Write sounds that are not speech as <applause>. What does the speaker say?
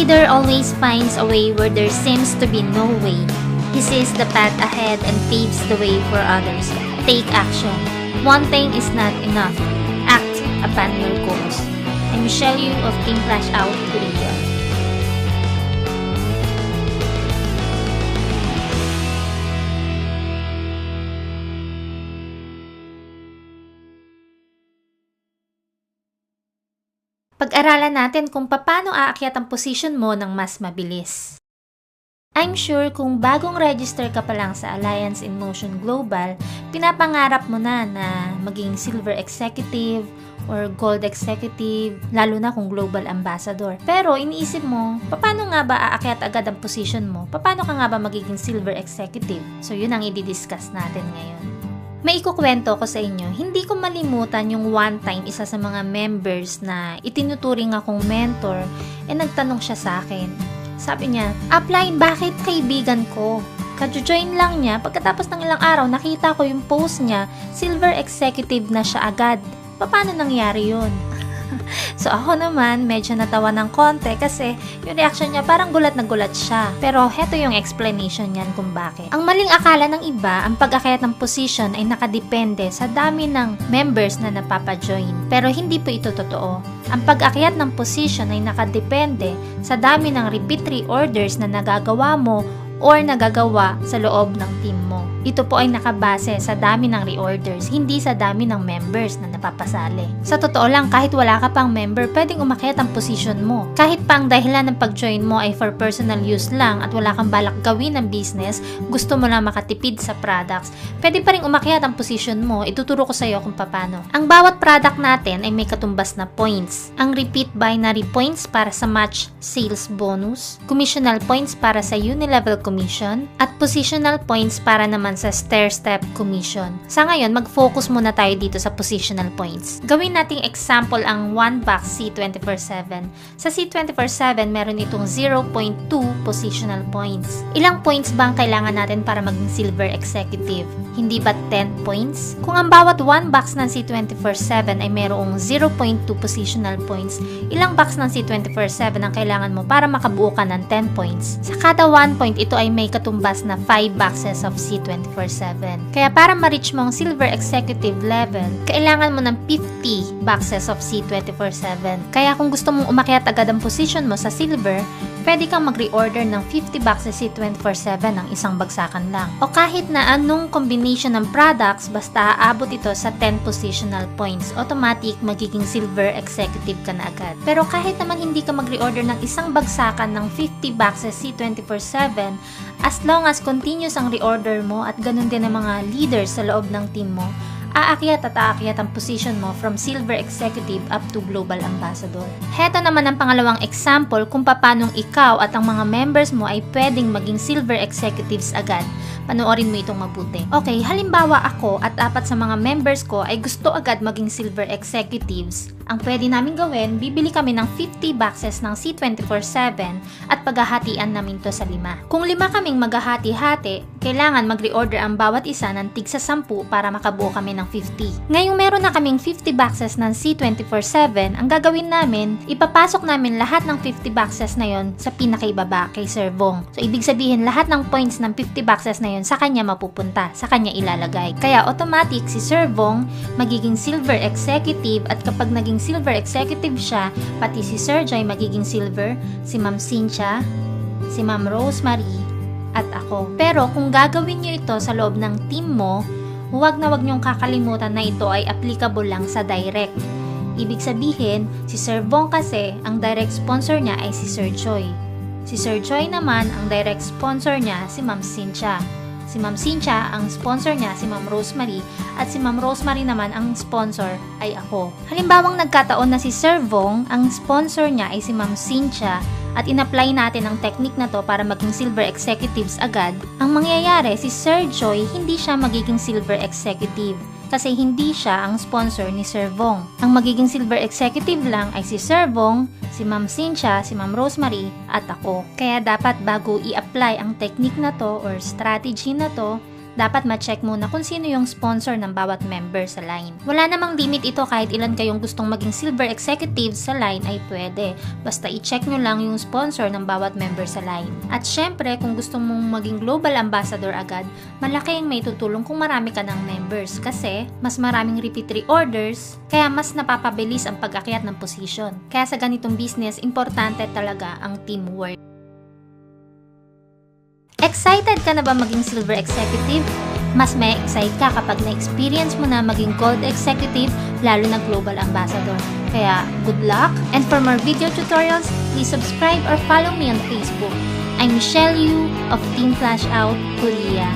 leader always finds a way where there seems to be no way. He sees the path ahead and paves the way for others. Take action. One thing is not enough. Act upon your goals. I'm Michelle Yu of King Flash Out, Korea. Pag-aralan natin kung paano aakyat ang position mo ng mas mabilis. I'm sure kung bagong register ka pa lang sa Alliance in Motion Global, pinapangarap mo na na maging silver executive or gold executive, lalo na kung global ambassador. Pero iniisip mo, paano nga ba aakyat agad ang position mo? Paano ka nga ba magiging silver executive? So yun ang i-discuss natin ngayon. May ikukwento ko sa inyo, hindi malimutan yung one time isa sa mga members na itinuturing akong mentor, eh nagtanong siya sa akin. Sabi niya, apply, bakit kaibigan ko? Kadjo-join lang niya, pagkatapos ng ilang araw nakita ko yung post niya, silver executive na siya agad. Paano nangyari yun? <laughs> so ako naman, medyo natawa ng konti kasi yung reaction niya parang gulat na gulat siya. Pero heto yung explanation niyan kung bakit. Ang maling akala ng iba, ang pag-akyat ng position ay nakadepende sa dami ng members na napapajoin. Pero hindi po ito totoo. Ang pag-akyat ng position ay nakadepende sa dami ng repeat reorders na nagagawa mo or nagagawa sa loob ng team mo. Ito po ay nakabase sa dami ng reorders, hindi sa dami ng members na napapasali. Sa totoo lang, kahit wala ka pang member, pwedeng umakyat ang position mo. Kahit pa ang dahilan ng pag-join mo ay for personal use lang at wala kang balak gawin ng business, gusto mo lang makatipid sa products, pwede pa rin umakyat ang position mo, ituturo ko sa iyo kung paano. Ang bawat product natin ay may katumbas na points. Ang repeat binary points para sa match sales bonus, commissional points para sa unilevel commission, at positional points para naman sa stair-step commission. Sa ngayon, mag-focus muna tayo dito sa positional points. Gawin nating example ang 1 box C247. Sa C247, meron itong 0.2 positional points. Ilang points ba ang kailangan natin para maging silver executive? Hindi ba 10 points? Kung ang bawat 1 box ng C247 ay merong 0.2 positional points, ilang box ng C247 ang kailangan mo para makabuo ka ng 10 points? Sa kada 1 point, ito ay may katumbas na 5 boxes of C247. Kaya para ma-reach mo ang silver executive level, kailangan mo ng 50 boxes of C247. Kaya kung gusto mong umakyat agad ang position mo sa silver, pwede kang mag-reorder ng 50 boxes C247 ng isang bagsakan lang. O kahit na anong combination ng products, basta aabot ito sa 10 positional points, automatic magiging silver executive ka na agad. Pero kahit naman hindi ka mag-reorder ng isang bagsakan ng 50 boxes C247, as long as continuous ang reorder mo at ganun din ang mga leaders sa loob ng team mo, aakyat at aakyat ang position mo from silver executive up to global ambassador. Heto naman ang pangalawang example kung paanong ikaw at ang mga members mo ay pwedeng maging silver executives agad. Panoorin mo itong mabuti. Okay, halimbawa ako at apat sa mga members ko ay gusto agad maging silver executives. Ang pwede namin gawin, bibili kami ng 50 boxes ng C247 at paghahatian namin to sa lima. Kung lima kaming maghahati-hati, kailangan mag-reorder ang bawat isa ng tig sa 10 para makabuo kami ng 50. Ngayong meron na kaming 50 boxes ng C247, ang gagawin namin, ipapasok namin lahat ng 50 boxes na yon sa pinakaibaba kay Sir Vong. So, ibig sabihin, lahat ng points ng 50 boxes na yon sa kanya mapupunta, sa kanya ilalagay. Kaya automatic si Sir Vong magiging silver executive at kapag naging silver executive siya, pati si Sir Joy magiging silver, si Ma'am Cynthia, si Ma'am Rosemary, at ako. Pero kung gagawin nyo ito sa loob ng team mo, huwag na huwag nyong kakalimutan na ito ay applicable lang sa direct. Ibig sabihin, si Sir Vong kasi, ang direct sponsor niya ay si Sir Choi. Si Sir Choi naman, ang direct sponsor niya si Ma'am Cynthia. Si Ma'am Cynthia, ang sponsor niya si Ma'am Rosemary at si Ma'am Rosemary naman ang sponsor ay ako. Halimbawang nagkataon na si Sir Vong, ang sponsor niya ay si Ma'am Cynthia at in-apply natin ang technique na to para maging silver executives agad, ang mangyayari si Sir Joy hindi siya magiging silver executive kasi hindi siya ang sponsor ni Sir Vong. Ang magiging silver executive lang ay si Sir Vong, si Ma'am Cynthia, si Ma'am Rosemary, at ako. Kaya dapat bago i-apply ang technique na to or strategy na to, dapat ma-check muna kung sino yung sponsor ng bawat member sa line. Wala namang limit ito kahit ilan kayong gustong maging silver executive sa line ay pwede. Basta i-check nyo lang yung sponsor ng bawat member sa line. At syempre, kung gusto mong maging global ambassador agad, malaki ang may tutulong kung marami ka ng members kasi mas maraming repeat reorders, kaya mas napapabilis ang pag-akyat ng position. Kaya sa ganitong business, importante talaga ang teamwork. Excited ka na ba maging silver executive? Mas may excite ka kapag na-experience mo na maging gold executive, lalo na global ambassador. Kaya, good luck! And for more video tutorials, please subscribe or follow me on Facebook. I'm Michelle Yu of Team Flash Out, Korea.